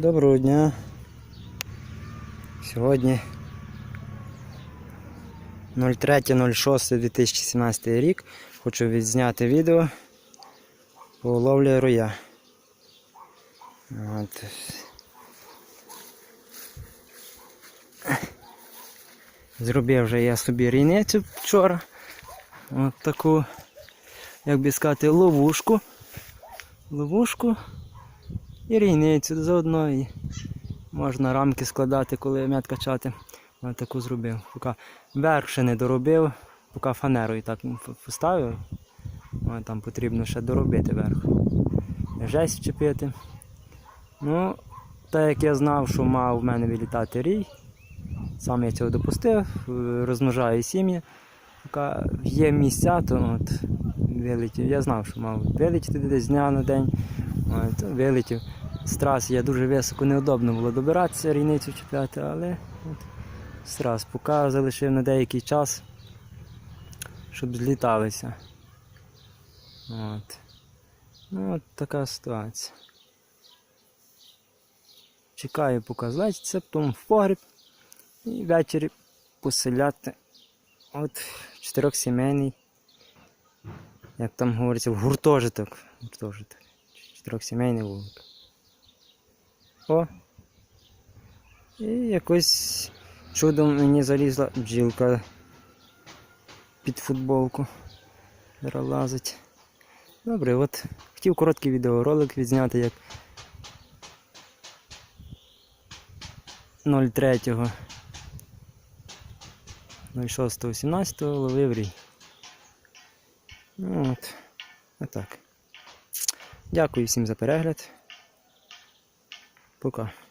Доброго дня. Сьогодні 03.06.2017 рік. Хочу відзняти відео по ловлі роя. От. Зробив вже я собі рійницю вчора. От таку, як би сказати, ловушку. Ловушку і рійницю заодно і можна рамки складати, коли м'ят качати. Ось таку зробив. Поки верх ще не доробив, поки фанерою так поставив. Ось там потрібно ще доробити верх. Жесть вчепити. Ну, так як я знав, що мав в мене вилітати рій, сам я цього допустив, е, розмножаю сім'ї. Є місця, то от вилетів. Я знав, що мав вилетіти десь дня на день. От, вилетів. З траси я дуже високо неудобно було добиратися, рійницю чіпляти, але от, з трас поки залишив на деякий час, щоб зліталися. От. Ну от така ситуація. Чекаю, поки злечиться, потім в погріб і ввечері поселяти от чотирьохсімейний, як там говориться, в гуртожиток. гуртожиток. Чотирьохсімейний вулик. О! І якось чудом мені залізла бджілка під футболку. Лазить. Добре, от хотів короткий відеоролик відзняти, як 03 06.17 ловив рій. Ну от, отак. Дякую всім за перегляд. Por quê?